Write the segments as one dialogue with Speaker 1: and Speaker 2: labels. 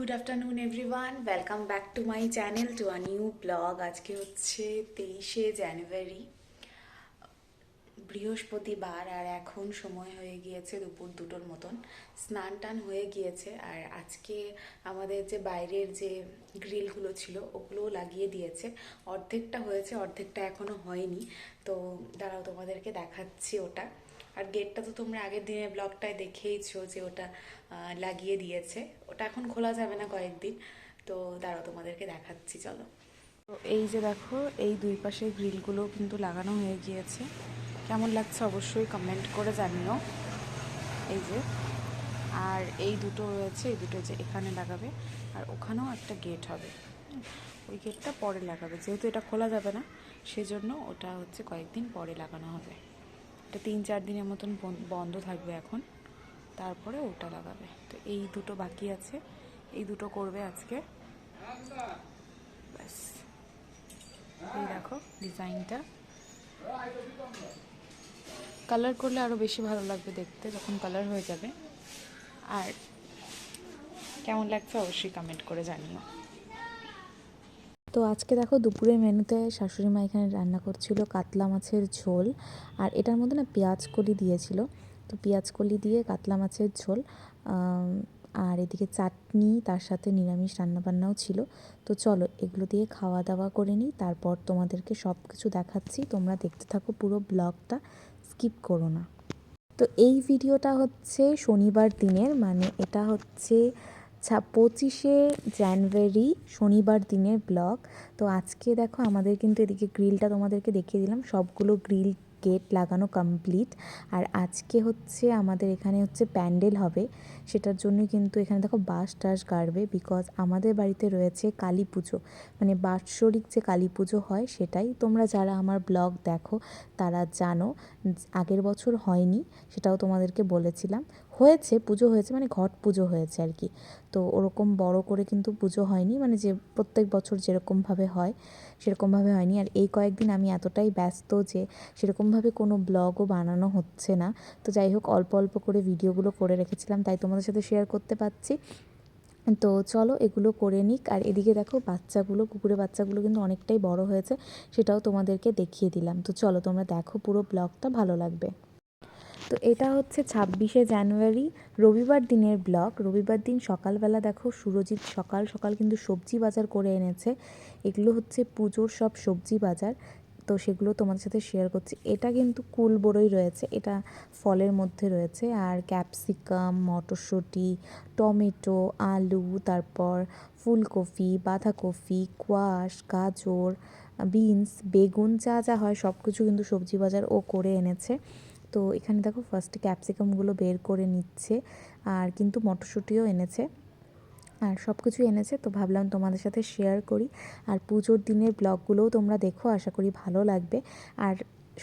Speaker 1: Good afternoon everyone welcome back to my channel to a new blog আজকে হচ্ছে তেইশে জানুয়ারি, বৃহস্পতিবার, আর এখন সময় হয়ে গিয়েছে দুপুর দুটোর মতন। স্নান টান হয়ে গিয়েছে, আর আজকে আমাদের যে বাইরের যে গ্রিলগুলো ছিল, ওগুলোও লাগিয়ে দিয়েছে। অর্ধেকটা হয়েছে, অর্ধেকটা এখনও হয়নি। তো দাঁড়াও, তোমাদেরকে দেখাচ্ছি ওটা। আর গেটটা তো তোমরা আগের দিনের ব্লগটায় দেখেইছো যে ওটা লাগিয়ে দিয়েছে। ওটা এখন খোলা যাবে না কয়েকদিন, তো দাঁড়াও তোমাদেরকে দেখাচ্ছি, চলো। তো এই যে দেখো, এই দুই পাশে গ্রিলগুলো কিন্তু লাগানো হয়ে গিয়েছে। কেমন লাগছে অবশ্যই কমেন্ট করে জানিও। এই যে, আর এই দুটো রয়েছে, এই দুটো যে এখানে লাগাবে, আর ওখানেও একটা গেট হবে। ওই গেটটা পরে লাগাবে, যেহেতু এটা খোলা যাবে না, সেজন্য ওটা হচ্ছে কয়েকদিন পরে লাগানো হবে। এটা তিন চার দিনের মতন বন- বন্ধ থাকবে এখন। তারপরে ওটা লাগাবে। তো এই দুটো বাকি আছে। এই দুটো করবে আজকে। ব্যাস। এই দেখো ডিজাইনটা। কালার করলে আরও বেশি ভালো লাগবে দেখতে, যখন কালার হয়ে যাবে। আর কেমন লাগছে অবশ্যই কমেন্ট করে জানিও।
Speaker 2: তো আজকে দেখো দুপুরের মেনুতে শাশুড়ি মা এখানে রান্না করছিল কাতলা মাছের ঝোল আর এটার মধ্যে না পেঁয়াজ কলি দিয়েছিল। তো পেঁয়াজ কলি দিয়ে কাতলা মাছের ঝোল আর এদিকে চাটনি, তার সাথে নিরামিষ রান্নাবান্নাও ছিল। তো চলো এগুলো দিয়ে খাওয়া দাওয়া করে নিই, তারপর তোমাদেরকে সব কিছু দেখাচ্ছি। তোমরা দেখতে থাকো পুরো ব্লগটা, স্কিপ করো না। তো এই ভিডিওটা হচ্ছে শনিবার দিনের মানে এটা হচ্ছে পঁচিশে জানুয়ারি শনিবার দিনের ব্লগ। তো আজকে দেখো আমাদের কিন্তু এদিকে গ্রিলটা তোমাদেরকে দেখিয়ে দিলাম। সবগুলো গ্রিল গেট লাগানো কমপ্লিট। আর আজকে হচ্ছে আমাদের এখানে হচ্ছে প্যান্ডেল হবে। সেটার জন্য কিন্তু এখানে দেখো বাঁশ টাস গাড়বে বিকজ আমাদের বাড়িতে রয়েছে কালী পুজো। মানে বাৎসরিক যে কালী পুজো হয় সেটাই। তোমরা যারা আমার ব্লগ দেখো তারা জানো, আগের বছর হয়নি, সেটাও তোমাদেরকে বলেছিলাম। হয়েছে, পুজো হয়েছে মানে ঘট পুজো হয়েছে আর কি। তো ওরকম বড় করে কিন্তু পুজো হয়নি মানে যে প্রত্যেক বছর যেরকমভাবে হয়, সেরকমভাবে হয়নি। আর এই কয়েকদিন আমি এতটাই ব্যস্ত যে সেরকমভাবে কোনো ব্লগও বানানো হচ্ছে না। তো যাই হোক, অল্প অল্প করে ভিডিওগুলো করে রেখেছিলাম, তাই তোমাদের সাথে শেয়ার করতে পারছি। তো চলো এগুলো করে নিক। আর এদিকে দেখো, বাচ্চাগুলো, কুকুরের বাচ্চাগুলো কিন্তু অনেকটাই বড় হয়েছে, সেটাও তোমাদেরকে দেখিয়ে দিলাম। তো চলো তোমরা দেখো পুরো ব্লগটা, ভালো লাগবে। তো এটা হচ্ছে ছাব্বিশে জানুয়ারি, রবিবার দিনের ব্লগ। রবিবার দিন সকালবেলা দেখো সুরজিৎ সকাল সকাল কিন্তু সবজি বাজার করে এনেছে। এগুলো হচ্ছে পুজোর সব সবজি বাজার। তো সেগুলো তোমাদের সাথে শেয়ার করছি। এটা কিন্তু কুল বড়ই রয়েছে। এটা ফলের মধ্যে রয়েছে। আর ক্যাপসিকাম মটরশুঁটি, টমেটো, আলু, তারপর ফুলকপি, বাঁধাকপি কোয়াশ গাজর বিনস বেগুন, যা যা হয় সব কিছু কিন্তু সবজি বাজার ও করে এনেছে। তো এখানে দেখো ফার্স্টে ক্যাপসিকামগুলো বের করে নিচ্ছে, আর কিন্তু মটরশুঁটিও এনেছে। আর সব কিছুই এনেছে, তো ভাবলাম তোমাদের সাথে শেয়ার করি। আর পুজোর দিনের ব্লগগুলোও তোমরা দেখো, আশা করি ভালো লাগবে। আর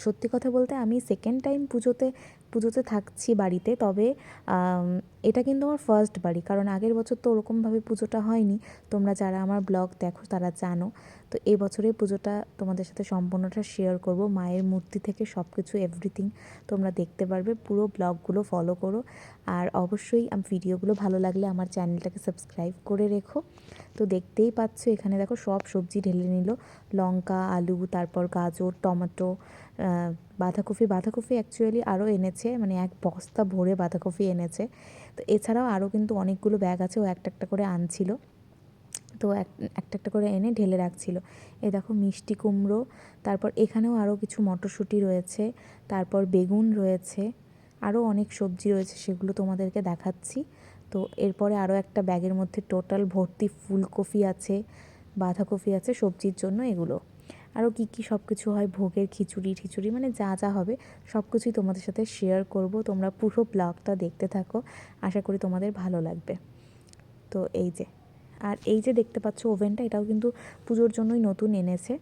Speaker 2: সত্যি কথা বলতে আমি সেকেন্ড টাইম পুজোতে পুজোতে থাকছি বাড়িতে, তবে এটা কিন্তু আমার ফার্স্ট বাড়ি। কারণ আগের বছর তো ওরকমভাবে পুজোটা হয়নি। তোমরা যারা আমার ব্লগ দেখো, তারা জানো। তো এই বছরের পুজোটা তোমাদের সাথে সম্পূর্ণটা শেয়ার করব। মায়ের মূর্তি থেকে সব কিছু এভরিথিং তোমরা দেখতে পারবে। পুরো ব্লগগুলো ফলো করো। আর অবশ্যই আম ভিডিওগুলো ভালো লাগলে আমার চ্যানেলটাকে সাবস্ক্রাইব করে রেখো। তো দেখতেই পাচ্ছ, এখানে দেখো সব সবজি ঢেলে নিল। লঙ্কা, আলু, তারপর গাজর, টমেটো বাঁধাকপি বাঁধাকপি অ্যাকচুয়ালি আরও এনেছে মানে এক বস্তা ভরে বাঁধাকপি এনেছে। তো এছাড়াও আরও কিন্তু অনেকগুলো ব্যাগ আছে, ও একটা একটা করে আনছিল। তো এক- একটা একটা করে এনে ঢেলে রাখছিল। এ দেখো মিষ্টি কুমড়ো, তারপর এখানেও আরও কিছু মটরশুঁটি রয়েছে, তারপর বেগুন রয়েছে আরও অনেক সবজি রয়েছে, সেগুলো তোমাদেরকে দেখাচ্ছি। তো এরপরে আরও একটা ব্যাগের মধ্যে টোটাল ভর্তি ফুলকপি আছে, বাঁধাকপি আছে, সবজির জন্য এগুলো। আরও কী কী সব কিছু হয়? ভোগের খিচুড়ি ঠিচুড়ি মানে যা যা হবে সব কিছুই তোমাদের সাথে শেয়ার করব। তোমরা পুরো ব্লগটা দেখতে থাকো। আশা করি তোমাদের ভালো লাগবে। তো এই যে, আর এই যে দেখতে পাচ্ছ ওভেনটা, এটাও কিন্তু পুজোর জন্যই নতুন এনেছে।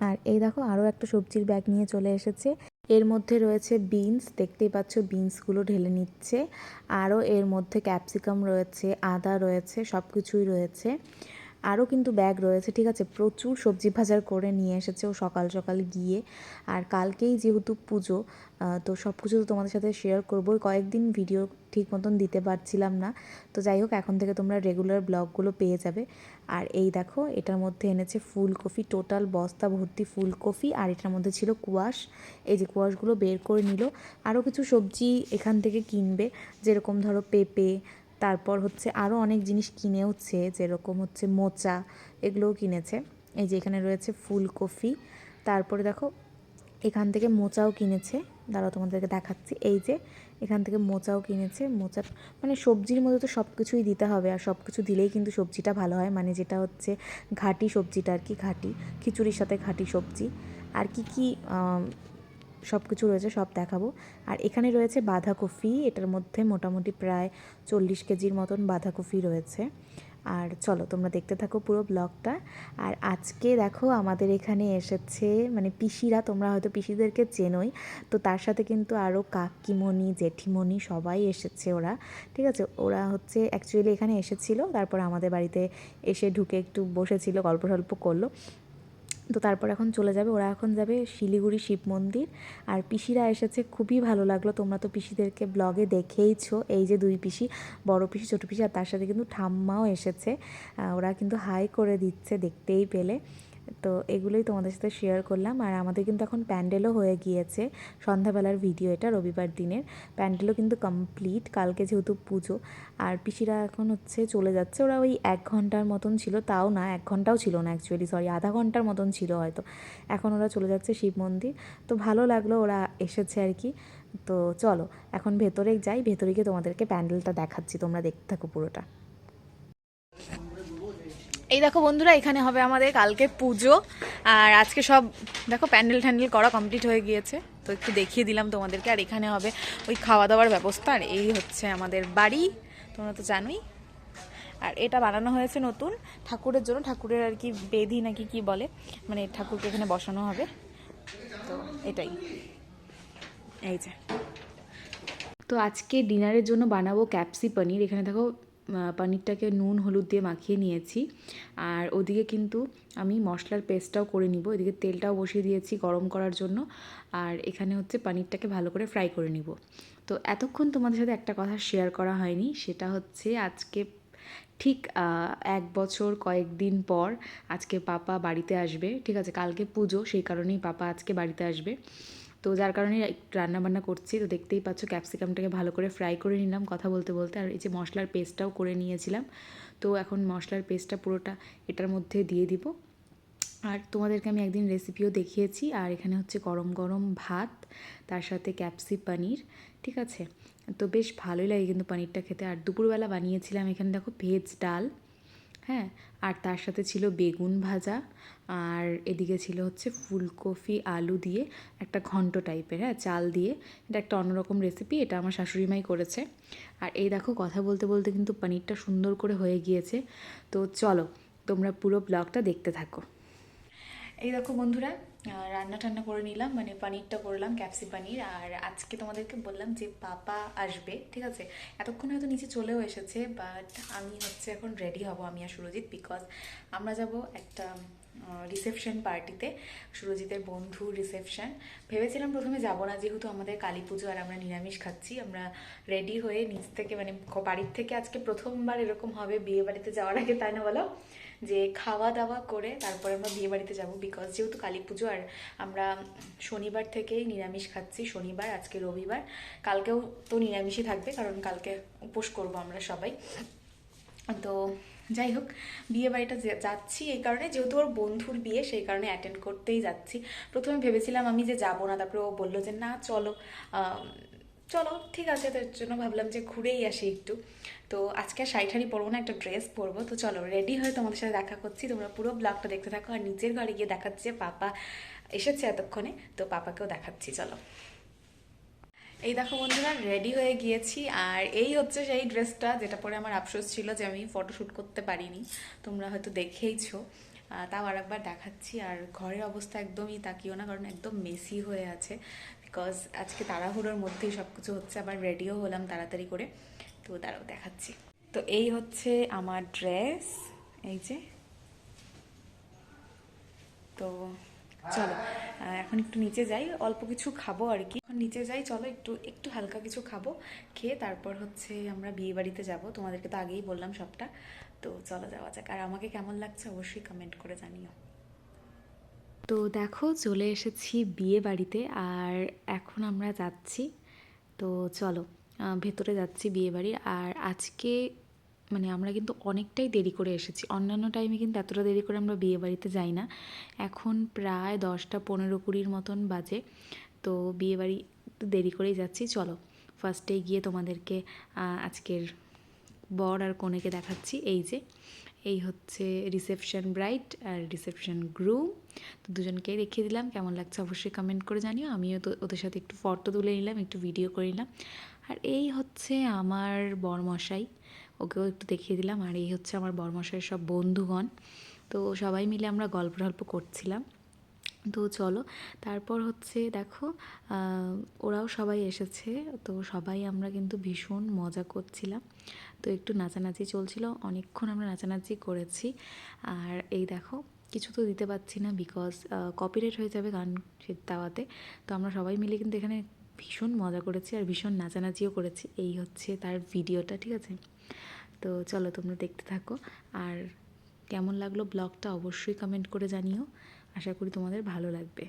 Speaker 2: আর এই দেখো আরও একটা সবজির ব্যাগ নিয়ে চলে এসেছে। এর মধ্যে রয়েছে বিনস দেখতেই পাচ্ছ বিনসগুলো ঢেলে নিচ্ছে। আরও এর মধ্যে ক্যাপসিকাম রয়েছে, আদা রয়েছে সব কিছুই রয়েছে। আরও কিন্তু ব্যাগ রয়েছে, ঠিক আছে? প্রচুর সবজি বাজার করে নিয়ে এসেছে ও সকাল সকাল গিয়ে। আর কালকেই যেহেতু পুজো তো সব কিছু তো তোমাদের সাথে শেয়ার করব। কয়েকদিন ভিডিও ঠিক মতন দিতে পারছিলাম না। তো যাই হোক, এখন থেকে তোমরা রেগুলার ব্লগগুলো পেয়ে যাবে। আর এই দেখো, এটার মধ্যে এনেছে ফুলকপি টোটাল বস্তা ভর্তি ফুলকপি। আর এটার মধ্যে ছিল কুয়াশ এই যে কুয়াশগুলো বের করে নিল। আরও কিছু সবজি এখান থেকে কিনবে। যেরকম ধরো পেঁপে তারপর হচ্ছে আরও অনেক জিনিস কিনেওছে, যেরকম হচ্ছে মোচা, এগুলোও কিনেছে। এই যে এখানে রয়েছে ফুলকপি। তারপরে দেখো, এখান থেকে মোচাও কিনেছে। দাঁড়াও, তোমাদেরকে দেখাচ্ছি। এই যে এখান থেকে মোচাও কিনেছে। মোচা মানে সবজির মধ্যে তো সব কিছুই দিতে হবে, আর সব কিছু দিলেই কিন্তু সবজিটা ভালো হয়। মানে যেটা হচ্ছে ঘাটি সবজিটা আর কি, ঘাটি, খিচুড়ির সাথে ঘাটি সবজি। আর কি কি সব কিছু রয়েছে, সব দেখাবো। আর এখানে রয়েছে বাঁধাকপি, এটার মধ্যে মোটামুটি প্রায় চল্লিশ কেজির মতন বাঁধাকপি রয়েছে। আর চলো, তোমরা দেখতে থাকো পুরো ব্লগটা। আর আজকে দেখো আমাদের এখানে এসেছে মানে পিসিরা, তোমরা হয়তো পিসিদেরকে চেনোই। তো তার সাথে কিন্তু আরও কাকিমণি, জেঠিমণি সবাই এসেছে ওরা, ঠিক আছে? ওরা হচ্ছে অ্যাকচুয়ালি এখানে এসেছিল, তারপর আমাদের বাড়িতে এসে ঢুকে একটু বসেছিল গল্প টল্প করল। তো তারপর এখন চলে যাবে। ওরা এখন যাবে শিলিগুড়ি শিব মন্দির। আর পিসিরা এসেছে, খুবই ভালো লাগল। তোমরা তো পিসিদেরকে ব্লগে দেখেইছো, এই যে দুই পিসি, বড় পিসি, ছোটো পিসি, আর তার সাথে কিন্তু ঠাম্মাও এসেছে। ওরা কিন্তু হাই করে দিচ্ছে দেখতেই পেলে। তো এগুলোই তোমাদের সাথে শেয়ার করলাম। আর আমাদের কিন্তু এখন প্যান্ডেলও হয়ে গিয়েছে। সন্ধ্যাবেলার ভিডিও এটা, রবিবার দিনের। প্যান্ডেলও কিন্তু কমপ্লিট কালকে যেহেতু পুজো, আর পিসিরা এখন হচ্ছে চলে যাচ্ছে। ওরা ওই এক ঘণ্টার মতন ছিল, তাও না, এক ঘন্টাও ছিল না অ্যাকচুয়ালি সরি আধা ঘণ্টার মতন ছিল হয়তো। এখন ওরা চলে যাচ্ছে শিব মন্দির। তো ভালো লাগল ওরা এসেছে আর কি। তো চলো, এখন ভেতরে যাই। ভেতরে গিয়ে তোমাদেরকে প্যান্ডেলটা দেখাচ্ছি। তোমরা দেখতে থাকো পুরোটা।
Speaker 1: এই দেখো বন্ধুরা, এখানে হবে আমাদের কালকে পুজো। আর আজকে সব, দেখো, প্যান্ডেল ট্যান্ডেল করা কমপ্লিট হয়ে গিয়েছে। তো একটু দেখিয়ে দিলাম তোমাদেরকে। আর এখানে হবে ওই খাওয়া দাওয়ার ব্যবস্থা। আর এই হচ্ছে আমাদের বাড়ি, তোমরা তো জানোই। আর এটা বানানো হয়েছে নতুন। ঠাকুরের জন্য, ঠাকুরের আর কি বেদি নাকি কি বলে মানে ঠাকুরকে এখানে বসানো হবে। তো এটাই। এই যে।
Speaker 2: তো আজকে ডিনারের জন্য বানাবো ক্যাপসি পনির। এখানে দেখো পনিরটাকে নুন, হলুদ দিয়ে মাখিয়ে নিয়েছি। আর ওদিকে কিন্তু আমি মশলার পেস্টটাও করে নিব। এদিকে তেলটাও বসিয়ে দিয়েছি গরম করার জন্য। আর এখানে হচ্ছে পনিরটাকে ভালো করে ফ্রাই করে নিব। তো এতক্ষণ তোমাদের সাথে একটা কথা শেয়ার করা হয়নি। সেটা হচ্ছে আজকে ঠিক এক বছর কয়েকদিন পর আজকে পাপা বাড়িতে আসবে। ঠিক আছে, কালকে পুজো, সেই কারণেই পাপা আজকে বাড়িতে আসবে। তো যার কারণে রান্না বান্না করছি। তো দেখতেই পাচ্ছ ক্যাপসিকামটাকে ভালো করে ফ্রাই করে নিলাম কথা বলতে বলতে। আর এই যে মশলার পেস্টটাও করে নিয়েছিলাম। তো এখন মশলার পেস্টটা পুরোটা এটার মধ্যে দিয়ে দিব। আর তোমাদেরকে আমি একদিন রেসিপিও দেখিয়েছি। আর এখানে হচ্ছে গরম গরম ভাত, তার সাথে ক্যাপসি পনির, ঠিক আছে? তো বেশ ভালোই লাগে কিন্তু পনিরটা খেতে। আর দুপুরবেলা বানিয়েছিলাম এখানে দেখো ভেজ ডাল। হ্যাঁ আর তার সাথে ছিল বেগুন ভাজা, আর এদিকে ছিল হচ্ছে ফুলকপি, আলু দিয়ে একটা ঘন্ট টাইপের হ্যাঁ চাল দিয়ে। এটা একটা অন্যরকম রেসিপি এটা আমার শাশুড়ি মাই করেছে। আর এই দেখো, কথা বলতে বলতে কিন্তু পনিরটা সুন্দর করে হয়ে গিয়েছে। তো চলো, তোমরা পুরো ব্লগটা দেখতে থাকো।
Speaker 1: এই দেখো বন্ধুরা রান্না টান্না করে নিলাম মানে পনিরটা করলাম, ক্যাপসি পনির। আর আজকে তোমাদেরকে বললাম যে পাপা আসবে, ঠিক আছে? এতক্ষণ হয়তো নিচে চলেও এসেছে বাট আমি হচ্ছে এখন রেডি হব, আমি আর সুরজিৎ বিকজ আমরা যাব একটা রিসেপশন পার্টিতে সুরজিতের বন্ধু রিসেপশন ভেবেছিলাম প্রথমে যাব না, যেহেতু আমাদের কালী পুজো আর আমরা নিরামিষ খাচ্ছি, আমরা রেডি হয়ে নিচ থেকে মানে বাড়ির থেকে আজকে প্রথমবার এরকম হবে বিয়ে বাড়িতে যাওয়ার আগে, তাই না বলো? যে খাওয়া দাওয়া করে তারপরে আমরা বিয়ে বাড়িতে যাব বিকজ যেহেতু কালী পুজো আর আমরা শনিবার থেকেই নিরামিষ খাচ্ছি, শনিবার, আজকে রবিবার। কালকেও তো নিরামিষই থাকবে কারণ কালকে উপোস করব আমরা সবাই। তো যাই হোক বিয়ে বাড়িটা যাচ্ছি এই কারণে। যেহেতু ওর বন্ধুর বিয়ে, সেই কারণে অ্যাটেন্ড করতেই যাচ্ছি। প্রথমে ভেবেছিলাম আমি যে যাব না, তারপরে ও বলল যে না, চলো। চলো, ঠিক আছে তার জন্য ভাবলাম যে ঘুরেই আসি একটু। তো আজকে শাড়ি ঠাড়ি পরবো না, একটা ড্রেস পরবো। তো চলো রেডি হয়ে তোমাদের সাথে দেখা করছি। তোমরা পুরো ব্লগটা দেখতে থাকো আর নিচের ঘরে গিয়ে দেখাচ্ছে পাপা এসেছে এতক্ষণে। তো পাপাকেও দেখাচ্ছি, চলো। এই দেখো বন্ধুরা রেডি হয়ে গিয়েছি। আর এই হচ্ছে সেই ড্রেসটা যেটা পরে আমার আফসোস ছিল যে আমি ফটোশ্যুট করতে পারিনি। তোমরা হয়তো দেখেইছো। তাও আর একবার দেখাচ্ছি। আর ঘরের অবস্থা একদমই তাকিও না, কারণ একদম মেসি হয়ে আছে। বিকজ আজকে তাড়াহুড়োর মধ্যেই সব কিছু হচ্ছে, আবার রেডিও হলাম তাড়াতাড়ি করে। তো দাঁড়াও, দেখাচ্ছি। তো এই হচ্ছে আমার ড্রেস এই যে। তো চলো এখন একটু নিচে যাই, অল্প কিছু খাব আর কি। এখন নিচে যাই, চলো একটু একটু হালকা কিছু খাব, খেয়ে তারপর হচ্ছে আমরা বিয়ে বাড়িতে যাব। তোমাদেরকে তো আগেই বললাম সবটা। তো চলো যাওয়া যাক। আর আমাকে কেমন লাগছে অবশ্যই কমেন্ট করে জানিও। তো দেখো চলে এসেছি বিয়ে বাড়িতে আর এখন আমরা যাচ্ছি। তো চলো ভেতরে যাচ্ছি বিয়ে বাড়ির আর আজকে মানে আমরা কিন্তু অনেকটাই দেরি করে এসেছি। অন্যান্য টাইমে কিন্তু এতটা দেরি করে আমরা বিয়ে বাড়িতে যাই না। এখন প্রায় দশটা পনেরো কুড়ির মতন বাজে। তো বিয়ে বাড়ি দেরি করেই যাচ্ছি। চলো ফার্স্টে গিয়ে তোমাদেরকে আজকের বর আর কনেকে দেখাচ্ছি। এই যে, এই হচ্ছে রিসেপশন ব্রাইট আর রিসেপশন গ্রুম তো দুজনকেই দেখিয়ে দিলাম, কেমন লাগছে অবশ্যই কমেন্ট করে জানিও। আমিও তো ওদের সাথে একটু ফটো তুলে নিলাম, একটু ভিডিও করে নিলাম। আর এই হচ্ছে আমার বরমশাই, ওকেও একটু দেখিয়ে দিলাম। আর এই হচ্ছে আমার বরমশাইয়ের সব বন্ধুগণ। তো সবাই মিলে আমরা গল্প টল্প করছিলাম। তো চলো, তারপর হচ্ছে দেখো ওরাও সবাই এসেছে। তো সবাই আমরা কিন্তু ভীষণ মজা করছিলাম। তো একটু নাচানাচি চলছিল, অনেকক্ষণ আমরা নাচানাচি করেছি। আর এই দেখো কিছু তো দিতে পারছি না বিকজ কপিরাইট হয়ে যাবে গান দেওয়াতে। তো আমরা সবাই মিলে কিন্তু এখানে ভীষণ মজা করেছি আর ভীষণ নাচানাচিও করেছি। এই হচ্ছে তার ভিডিওটা, ঠিক আছে? তো চলো তোমরা দেখতে থাকো। আর কেমন লাগল ব্লগটা অবশ্যই কমেন্ট করে জানিও। আশা করি তোমাদের ভালো লাগবে।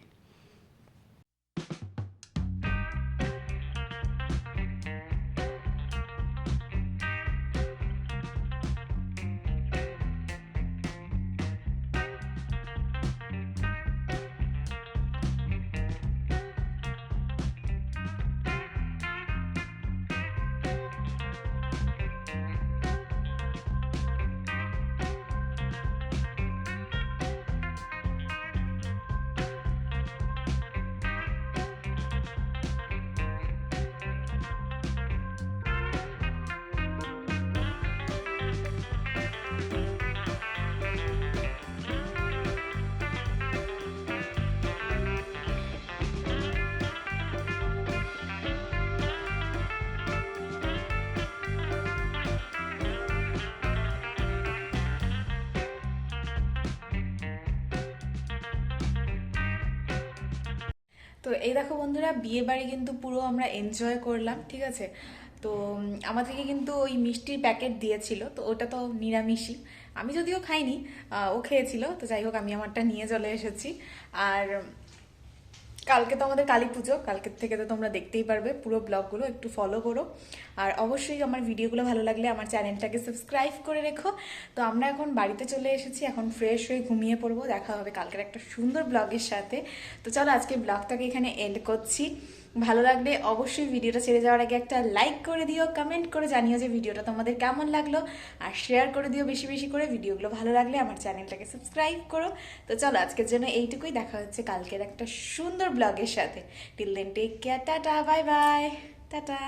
Speaker 1: তো এই দেখো বন্ধুরা, বিয়ে বাড়ি কিন্তু পুরো আমরা এনজয় করলাম, ঠিক আছে? তো আমাদেরকে কিন্তু ওই মিষ্টির প্যাকেট দিয়েছিল, তো ওটা তো নিরামিষই। আমি যদিও খাইনি ও খেয়েছিল, তো যাই হোক, আমি আমারটা নিয়ে চলে এসেছি। আর কালকে তো আমাদের কালী পুজো কালকের থেকে তো তোমরা দেখতেই পারবে পুরো ব্লগগুলো, একটু ফলো করো। আর অবশ্যই আমার ভিডিওগুলো ভালো লাগলে আমার চ্যানেলটাকে সাবস্ক্রাইব করে রেখো। তো আমরা এখন বাড়িতে চলে এসেছি, এখন ফ্রেশ হয়ে ঘুমিয়ে পড়ব, দেখা হবে কালকের একটা সুন্দর ব্লগের সাথে। তো চলো আজকে ব্লগটাকে এখানে এন্ড করছি। ভালো লাগলে অবশ্যই ভিডিওটা ছেড়ে যাওয়ার আগে একটা লাইক করে দিও কমেন্ট করে জানিও যে ভিডিওটা তোমাদের কেমন লাগল। আর শেয়ার করে দিও বেশি বেশি করে, ভিডিওগুলো ভালো লাগলে আমার চ্যানেলটাকে সাবস্ক্রাইব করো। তো চলো, আজকের জন্য এইটুকুই, দেখা হচ্ছে কালকের একটা সুন্দর ব্লগের সাথে। Till then take care tata bye bye tata.